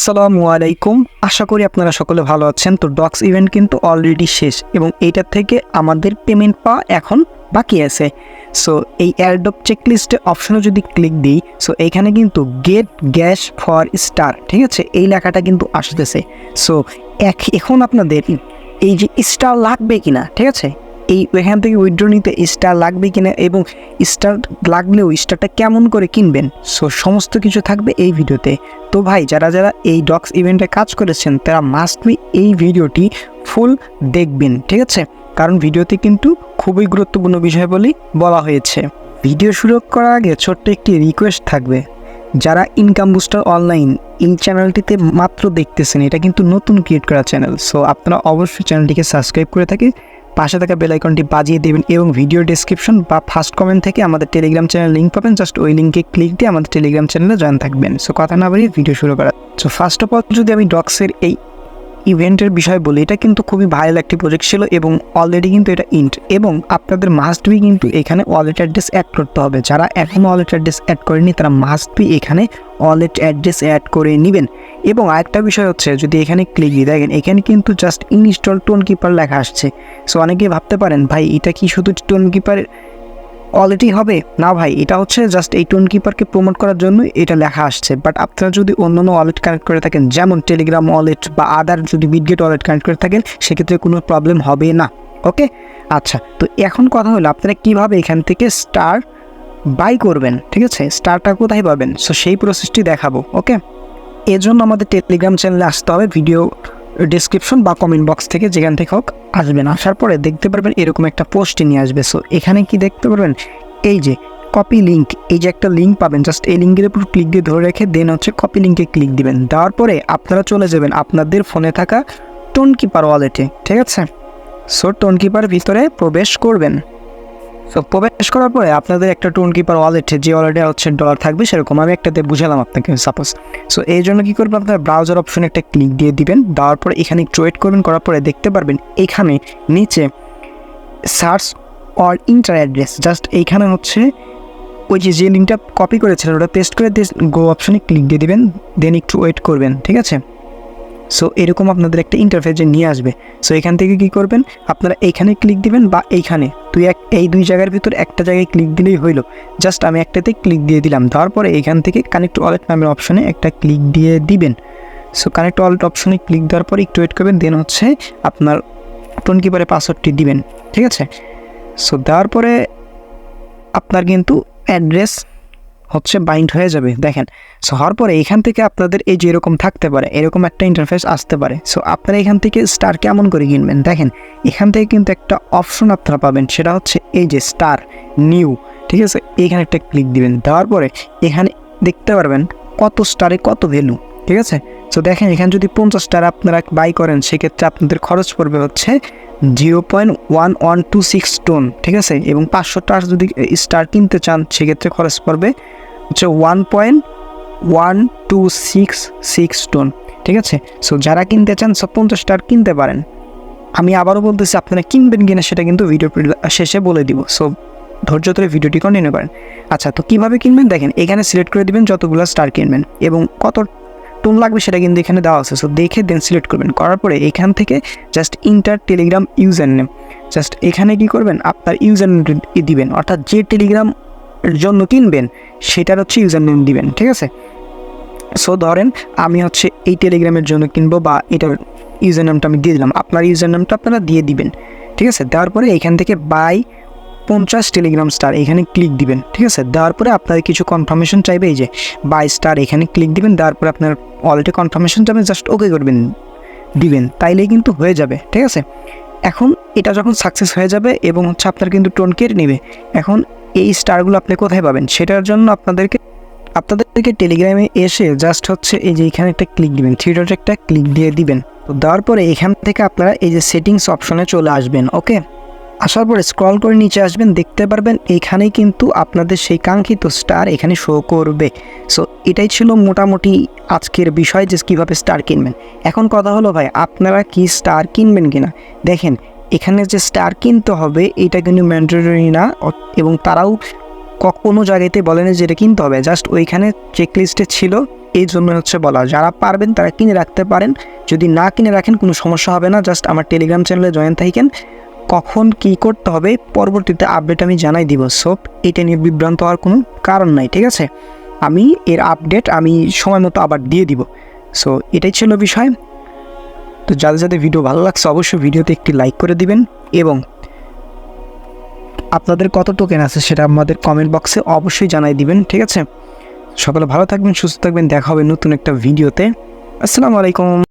আসসালামু আলাইকুম। আশা করি আপনারা সকলে ভালো আছেন। তো ডক্স ইভেন্ট কিন্তু অলরেডি শেষ এবং এইটার থেকে আমাদের পেমেন্ট পাওয়া এখন বাকি আছে। সো এই অ্যাডপ চেকলিস্টে অপশনে যদি ক্লিক দিই সো এইখানে কিন্তু গেট গ্যাস ফর স্টার ঠিক আছে? এই লেখাটা কিন্তু আসতেছে। সো এখন আপনাদের এই যে স্টার লাগবে কিনা, ঠিক আছে? এই, এখান থেকে উইড্রো নিতে স্টার লাগবে কিনা এবং স্টার লাগলেও স্টারটা কেমন করে কিনবেন? সো সমস্ত কিছু থাকবে এই ভিডিওতে। তো ভাই, যারা যারা এই ডক্স ইভেন্টে কাজ করেছেন, তারা মাস্ট বি এই ভিডিওটি ফুল দেখবেন, ঠিক আছে? কারণ ভিডিওতে কিন্তু খুবই গুরুত্বপূর্ণ বিষয় বলেই বলা হয়েছে। ভিডিও শুরু করার আগে ছোট্ট একটি রিকোয়েস্ট থাকবে। যারা ইনকাম বুস্টার অনলাইন এই চ্যানেলটিতে মাত্র দেখতেছেন, এটা কিন্তু নতুন ক্রিয়েট করা চ্যানেল সো আপনারা অবশ্যই চ্যানেলটিকে সাবস্ক্রাইব করে থাকে। পাশে থাকা বেল আইকনটি বাজিয়ে দেবেন এবং ভিডিও ডেসক্রিপশন বা ফার্স্ট কমেন্ট থেকে আমাদের টেলিগ্রাম চ্যানেল লিঙ্ক পাবেন। জাস্ট ওই লিঙ্কে ক্লিক দিয়ে আমাদের টেলিগ্রাম চ্যানেলে জয়েন থাকবেন। সো কথা না বাড়িয়ে ভিডিও শুরু করা। সো ফার্স্ট অফ অল যদি আমি ডক্সের এই ইভেন্টের বিষয়ে বলি, এটা কিন্তু খুবই ভাইরাল একটি প্রজেক্ট ছিল এবং অলরেডি কিন্তু এটা ইন্ট এবং আপনাদের মাস্ট বি কিন্তু এখানে ওয়ালেট অ্যাড্রেস অ্যাড করতে হবে। যারা এখনও ওয়ালেট অ্যাড্রেস অ্যাড করেনি তারা মাস্ট বি এখানে ওয়ালেট অ্যাড্রেস অ্যাড করে নেবেন। এবং আরেকটা বিষয় হচ্ছে, যদি এখানে ক্লিক দিয়ে দেখেন, এখানে কিন্তু জাস্ট ইনস্টল টোন কিপার লেখা আসছে। সো অনেকেই ভাবতে পারেন, ভাই, এটা কি শুধু টোন কিপার অলরেডি হবে? না ভাই, এটা হচ্ছে জাস্ট এই টোন কিপারকে প্রমোট করার জন্য এটা লেখা আসছে। বাট আপনারা যদি অন্যান্য ওয়ালেট কানেক্ট করে থাকেন, যেমন টেলিগ্রাম ওয়ালেট বা আদার যদি বিটগেট ওয়ালেট কানেক্ট করে থাকেন, সেক্ষেত্রে কোনো প্রবলেম হবে না। ওকে আচ্ছা তো এখন কথা হলো, আপনারা কীভাবে এখান থেকে স্টার বাই করবেন? ঠিক আছে? স্টারটা কোথায় পাবেন? সো সেই প্রসেসটি দেখাবো। ওকে এজন্য আমাদের টেলিগ্রাম চ্যানেলে আসতে হবে। ভিডিও ডিসক্রিপশন বা কমেন্ট বক্স থেকে যেখান থেকে হোক আসবেন। আসার পরে দেখতে পারবেন এরকম একটা পোস্টে নিয়ে আসবে। সো এখানে কি দেখতে পারবেন? এই যে কপি লিঙ্ক এই যে একটা লিঙ্ক পাবেন। জাস্ট এই লিঙ্কের উপর ক্লিক দিয়ে ধরে রেখে দেন হচ্ছে কপি লিঙ্কে ক্লিক দিবেন। দেওয়ার পরে আপনারা চলে যাবেন আপনাদের ফোনে থাকা টোন কিপার ওয়ালেটে ঠিক আছে? সো টোন কিপার ভিতরে প্রবেশ করবেন। সো প্রবেশ করার পরে আপনাদের একটা টোন কিপার ওয়ালেটে যে ওয়ালেটে হচ্ছে ডলার থাকবে, সেরকম আমি একটাতে বুঝালাম আপনাকে সাপোজ সো এই জন্য কী করবেন আপনার ব্রাউজার অপশনে একটা ক্লিক দিয়ে দিবেন, দেওয়ার পরে এখানে একটু ওয়েট করবেন, করার পরে দেখতে পারবেন এখানে নিচে search or enter address just এইখানে হচ্ছে ওই যে যে লিঙ্কটা কপি করেছিলেন, ওটা পেস্ট করে দিয়ে গো অপশনে ক্লিক দিয়ে দিবেন দেন একটু ওয়েট করবেন, ঠিক আছে? সো এরকম আপনাদের একটা ইন্টারফেসে নিয়ে আসবে। সো এখান থেকে কি করবেন? আপনারা এইখানে ক্লিক দিবেন বা এইখানে। তুই এক, এই দুই জায়গার ভিতর একটা জায়গায় ক্লিক দিলেই হইল। জাস্ট আমি একটাতে ক্লিক দিয়ে দিলাম। দেওয়ার পরে এখান থেকে কানেক্ট ওয়ালেট নামের অপশনে একটা ক্লিক দিয়ে দিবেন। সো কানেক্ট ওয়ালেট অপশনে ক্লিক দেওয়ার পরে একটু ওয়েট করবেন। দেন হচ্ছে আপনার টোন কিপারে পাসওয়ার্ডটি দিবেন। ঠিক আছে? সো দেওয়ার পরে আপনার কিন্তু অ্যাড্রেস হচ্ছে বাইন্ড হয়ে যাবে। দেখেন সো হওয়ার পরে এখান থেকে আপনাদের এই যে এরকম থাকতে পারে, এরকম একটা ইন্টারফেস আসতে পারে। সো আপনারা এখান থেকে স্টার কেমন করে কিনবেন? দেখেন, এখান থেকে কিন্তু একটা অপশন আপনারা পাবেন, সেটা হচ্ছে এই যে স্টার নিউ ঠিক আছে? এখানে একটা ক্লিক দিবেন, দেওয়ার পরে এখানে দেখতে পারবেন কত স্টারে কত ভ্যালু ঠিক আছে? সো দেখেন, এখানে যদি পঞ্চাশ স্টার আপনারা বাই করেন, সেক্ষেত্রে আপনাদের খরচ পড়বে হচ্ছে zero point one one two six TON ঠিক আছে? এবং পাঁচশো স্টার যদি স্টার কিনতে চান, সেক্ষেত্রে খরচ পড়বে হচ্ছে one point one two six six TON ঠিক আছে? সো যারা কিনতে চান, সব পঞ্চাশ স্টার কিনতে পারেন। আমি আবারও বলতেছি, আপনারা কিনবেন কিনা সেটা কিন্তু ভিডিও শেষে বলে দিব। সো ধৈর্য ধরে ভিডিওটি কন্টিনিউ করেন। আচ্ছা তো কীভাবে কিনবেন? দেখেন, এখানে সিলেক্ট করে দিবেন যতগুলো স্টার কিনবেন এবং কত টোন লাগবে সেটা কিন্তু এখানে দেওয়া আছে। সো দেখে দেন সিলেক্ট করবেন। করার পরে এখান থেকে just enter Telegram user name just এখানে কি করবেন? আপনার ইউজার নেম দিবেন। অর্থাৎ যে টেলিগ্রাম জন্য কিনবেন, সেটার হচ্ছে ইউজার নেম দিবেন, ঠিক আছে? সো ধরেন আমি হচ্ছে এই টেলিগ্রামের জন্য কিনবো বা এটার ইউজার নামটা আমি দিয়ে দিলাম। আপনার ইউজার নামটা আপনারা দিয়ে দিবেন, ঠিক আছে? দেওয়ার পরে এখান থেকে বাই পঞ্চাশ টেলিগ্রাম স্টার এখানে ক্লিক দিবেন, ঠিক আছে? দেওয়ার পরে আপনাদের কিছু কনফার্মেশন চাইবে, এই যে বাই স্টার এখানে ক্লিক দিবেন, দেওয়ার পরে আপনার অলরেডি কনফার্মেশন চাইবে জাস্ট ওকে করবেন, দিবেন, তাইলেই কিন্তু হয়ে যাবে, ঠিক আছে? এখন এটা যখন সাকসেস হয়ে যাবে এবং হচ্ছে আপনার কিন্তু টোন কেটে নেবে, এখন এই স্টারগুলো আপনি কোথায় পাবেন? সেটার জন্য আপনাদেরকে আপনাদেরকে টেলিগ্রামে এসে জাস্ট হচ্ছে এই যে এখানে একটা ক্লিক দিবেন। ডট একটা ক্লিক দিয়ে দিবেন। তো দেওয়ার পরে এখান থেকে আপনারা এই যে সেটিংস অপশনে চলে আসবেন ওকে আসার পরে স্ক্রল করে নিচে আসবেন, দেখতে পারবেন এখানেই কিন্তু আপনাদের সেই কাঙ্ক্ষিত স্টার এখানে শো করবে। সো এটাই ছিল মোটামুটি আজকের বিষয় যে কীভাবে স্টার কিনবেন। এখন কথা হলো ভাই, আপনারা কি স্টার কিনবেন কিনা? দেখেন এখানে যে স্টার কিনতে হবে, এটা কিন্তু ম্যান্ডেটরি না। এবং তারাও কোনো জায়গাতে বলে না যে এটা কিনতে হবে। জাস্ট ওইখানে চেকলিস্টে ছিল, এই জন্য হচ্ছে বলা। যারা পারবেন তারা কিনে রাখতে পারেন। যদি না কিনে রাখেন, কোনো সমস্যা হবে না। জাস্ট আমার টেলিগ্রাম চ্যানেলে জয়েন থাকেন। কখন কি করতে হবে, পরবর্তীতে আপডেট আমি জানাই দিব। সো এটা নিয়ে বিভ্রান্ত হওয়ার কোনো কারণ নাই, ঠিক আছে? আমি এর আপডেট আমি সময় মতো আবার দিয়ে দিব। সো এটাই ছিল বিষয়। তো যাদের যাদের ভিডিও ভালো লাগছে, অবশ্যই ভিডিওতে একটি লাইক করে দিবেন এবং আপনাদের কত টোকেন আছে সেটা আমাদের কমেন্ট বক্সে অবশ্যই জানাই দিবেন, ঠিক আছে? সকালে ভালো থাকবেন, সুস্থ থাকবেন, দেখা হবে নতুন একটা ভিডিওতে আসসালামু আলাইকুম।